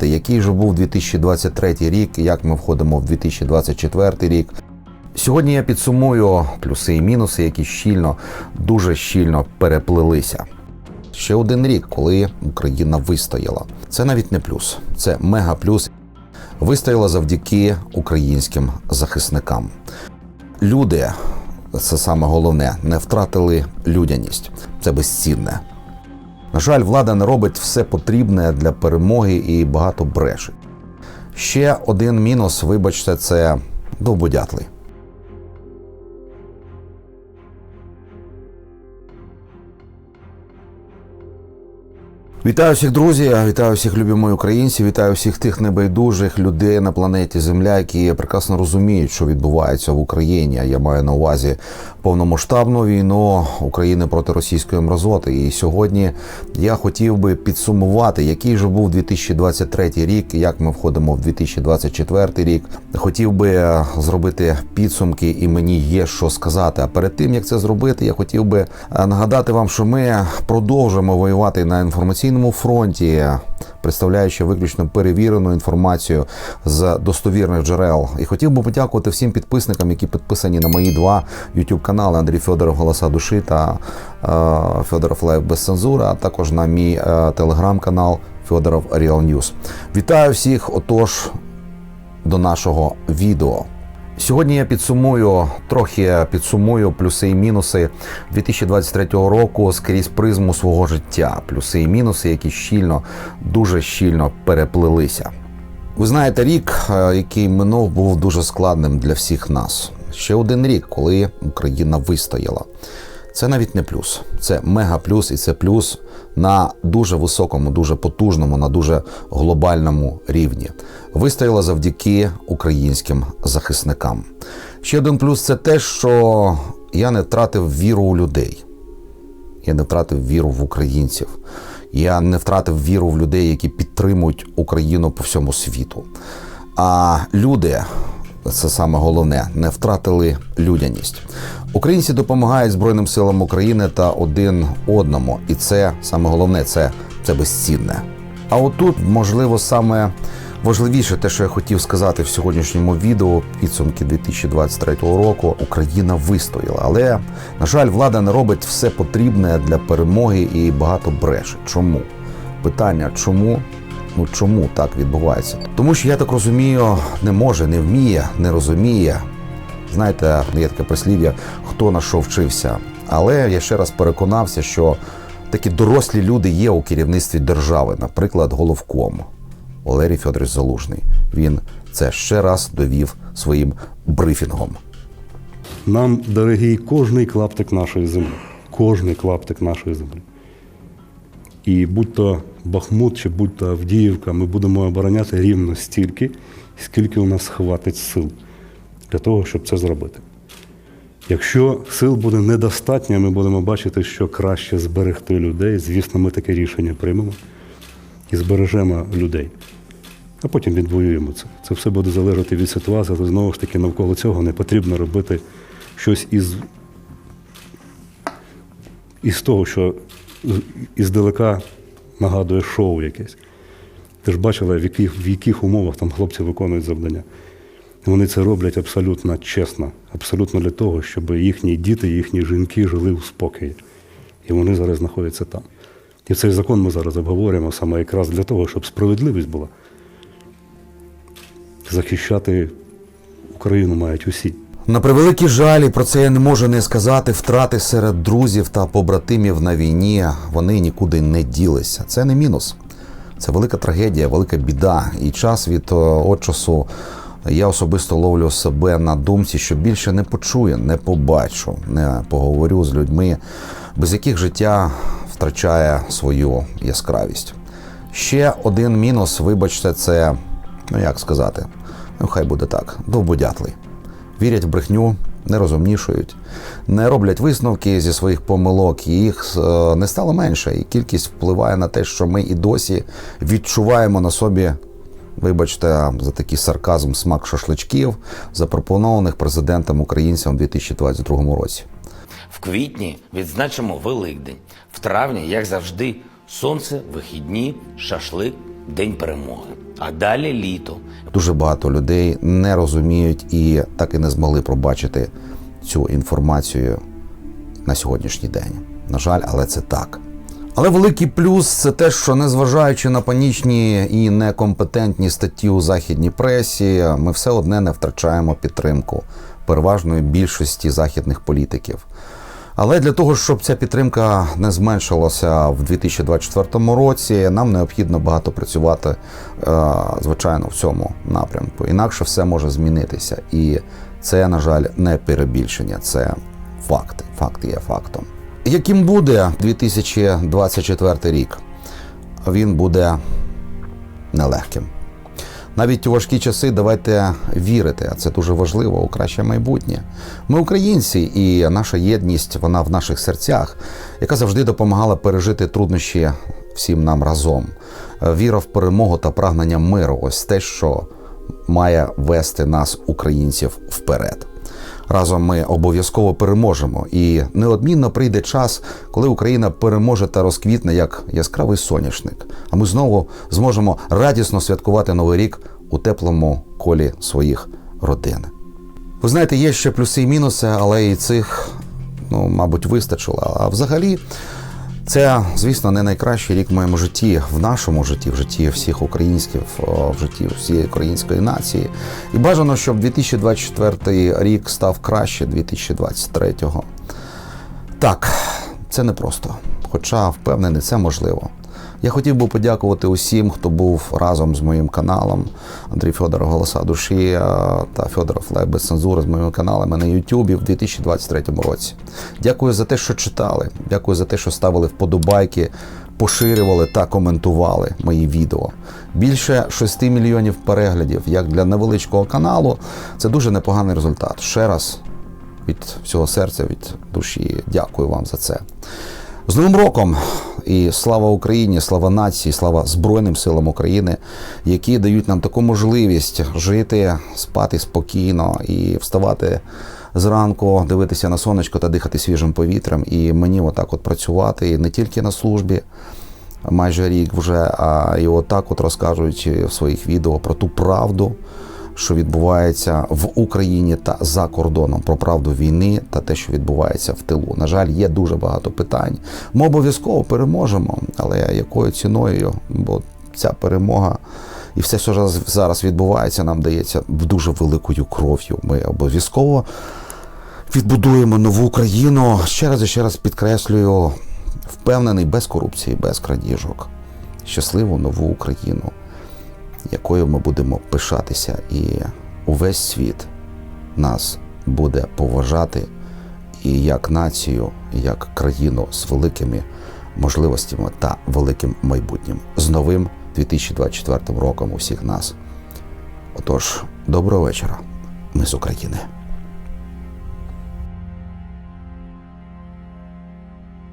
Згадайте, який же був 2023 рік, як ми входимо в 2024 рік. Сьогодні я підсумую плюси і мінуси, які щільно, дуже щільно переплелися. Ще один рік, коли Україна вистояла. Це навіть не плюс, це мега плюс. Вистояла завдяки українським захисникам. Люди, це саме головне, не втратили людяність. Це безцінне. На жаль, влада не робить все потрібне для перемоги і багато брешить. Ще один мінус, вибачте, це довбодятли. Вітаю всіх друзі, вітаю всіх любі мої українці, вітаю всіх тих небайдужих людей на планеті Земля, які прекрасно розуміють, що відбувається в Україні. Я маю на увазі повномасштабну війну України проти російської мразоти. І сьогодні я хотів би підсумувати, який же був 2023 рік, як ми входимо в 2024 рік. Хотів би зробити підсумки, і мені є що сказати. А перед тим як це зробити, я хотів би е, нагадати вам, що ми продовжуємо воювати на інформаційному фронті, представляючи виключно перевірену інформацію з достовірних джерел. І хотів би подякувати всім підписникам, які підписані на мої два youtube канали Андрій Федоров Голоса душі та е, Федоров Лайв без цензури, а також на мій е, телеграм-канал Федоров Real News. Вітаю всіх! Отож, до нашого відео. Сьогодні я підсумую трохи підсумую плюси і мінуси 2023 року скрізь призму свого життя. Плюси і мінуси, які щільно, дуже щільно переплилися. Ви знаєте, рік, е, який минув, був дуже складним для всіх нас. Ще один рік, коли Україна вистояла. Це навіть не плюс, це мега плюс, і це плюс на дуже високому, дуже потужному, на дуже глобальному рівні. Вистояла завдяки українським захисникам. Ще один плюс це те, що я не втратив віру у людей. Я не втратив віру в українців. Я не втратив віру в людей, які підтримують Україну по всьому світу. А люди, це саме головне, не втратили людяність. Українці допомагають Збройним силам України та один одному, і це саме головне, це, це безцінне. А отут, можливо, саме важливіше те, що я хотів сказати в сьогоднішньому відео, підсумки 2023 року, Україна вистояла. Але, на жаль, влада не робить все потрібне для перемоги і багато бреше. Чому? Питання чому? Ну чому так відбувається? Тому що я так розумію, не може, не вміє, не розуміє. Знаєте, є таке прислів'я, хто на що вчився. Але я ще раз переконався, що такі дорослі люди є у керівництві держави, наприклад, головком Валерій Федорович Залужний. Він це ще раз довів своїм брифінгом. Нам дорогий кожний клаптик нашої землі. Кожний клаптик нашої землі. І будь то Бахмут чи будь то Авдіївка, ми будемо обороняти рівно стільки, скільки у нас хватить сил для того, щоб це зробити. Якщо сил буде недостатньо, ми будемо бачити, що краще зберегти людей. Звісно, ми таке рішення приймемо і збережемо людей. А потім відвоюємо це. Це все буде залежати від ситуації, але знову ж таки навколо цього не потрібно робити щось із, із того, що іздалека нагадує шоу якесь. Ти ж бачила, в яких, в яких умовах там хлопці виконують завдання. Вони це роблять абсолютно чесно, абсолютно для того, щоб їхні діти, їхні жінки жили у спокої. І вони зараз знаходяться там. І цей закон ми зараз обговорюємо саме якраз для того, щоб справедливість була. Захищати Україну мають усі. На превеликий жаль, і про це я не можу не сказати. Втрати серед друзів та побратимів на війні вони нікуди не ділися. Це не мінус. Це велика трагедія, велика біда. І час від е, часу я особисто ловлю себе на думці, що більше не почую, не побачу, не поговорю з людьми, без яких життя втрачає свою яскравість. Ще один мінус, вибачте, це ну як сказати, ну хай буде так, довбодятли. Вірять в брехню, не розумнішують, не роблять висновки зі своїх помилок. і Їх е, не стало менше, і кількість впливає на те, що ми і досі відчуваємо на собі. Вибачте, за такий сарказм смак шашличків, запропонованих президентом українцям у 2022 році. В квітні відзначимо Великдень. В травні, як завжди, сонце, вихідні, шашлик, День перемоги. а далі літо. Дуже багато людей не розуміють і так і не змогли пробачити цю інформацію на сьогоднішній день. На жаль, але це так. Але великий плюс це те, що незважаючи на панічні і некомпетентні статті у західній пресі, ми все одне не втрачаємо підтримку переважної більшості західних політиків. Але для того, щоб ця підтримка не зменшилася в 2024 році, нам необхідно багато працювати, е, звичайно, в цьому напрямку. Інакше все може змінитися. І це, на жаль, не перебільшення, це факти. Факт є фактом. Яким буде 2024 рік? Він буде нелегким. Навіть у важкі часи давайте вірити, а це дуже важливо у краще майбутнє. Ми українці, і наша єдність вона в наших серцях, яка завжди допомагала пережити труднощі всім нам разом. Віра в перемогу та прагнення миру ось те, що має вести нас, українців, вперед. Разом ми обов'язково переможемо, і неодмінно прийде час, коли Україна переможе та розквітне як яскравий соняшник. А ми знову зможемо радісно святкувати новий рік у теплому колі своїх родин. Ви знаєте, є ще плюси і мінуси, але і цих, ну, мабуть, вистачило. А взагалі, це, звісно, не найкращий рік в моєму житті, в нашому житті, в житті всіх українських, в житті всієї української нації. І бажано, щоб 2024 рік став краще 2023-го. Так, це непросто. Хоча впевнений, це можливо. Я хотів би подякувати усім, хто був разом з моїм каналом. Андрій Федоров Голоса душі е, та Федоров Лайв без цензури з моїми каналами на Ютубі в 2023 році. Дякую за те, що читали. Дякую за те, що ставили вподобайки, поширювали та коментували мої відео. Більше 6 мільйонів переглядів, як для невеличкого каналу. Це дуже непоганий результат. Ще раз від всього серця, від душі дякую вам за це. З Новим роком і слава Україні, слава нації, слава Збройним силам України, які дають нам таку можливість жити, спати спокійно і вставати зранку, дивитися на сонечко та дихати свіжим повітрям. І мені отак от працювати і не тільки на службі, майже рік вже, а і отак от розкажуть в своїх відео про ту правду, що відбувається в Україні та за кордоном, про правду війни та те, що відбувається в тилу. На жаль, є дуже багато питань. Ми обов'язково переможемо, але якою ціною? Бо ця перемога і все, що зараз- відбувається, нам дається дуже великою кров'ю. Ми обов'язково відбудуємо нову Україну. Ще раз і ще раз підкреслюю, впевнений без корупції, без крадіжок. Щасливу нову Україну якою ми будемо пишатися, і увесь світ нас буде поважати і як націю, і як країну з великими можливостями та великим майбутнім. З новим 2024 роком Усіх нас. Отож, доброго вечора. Ми з України.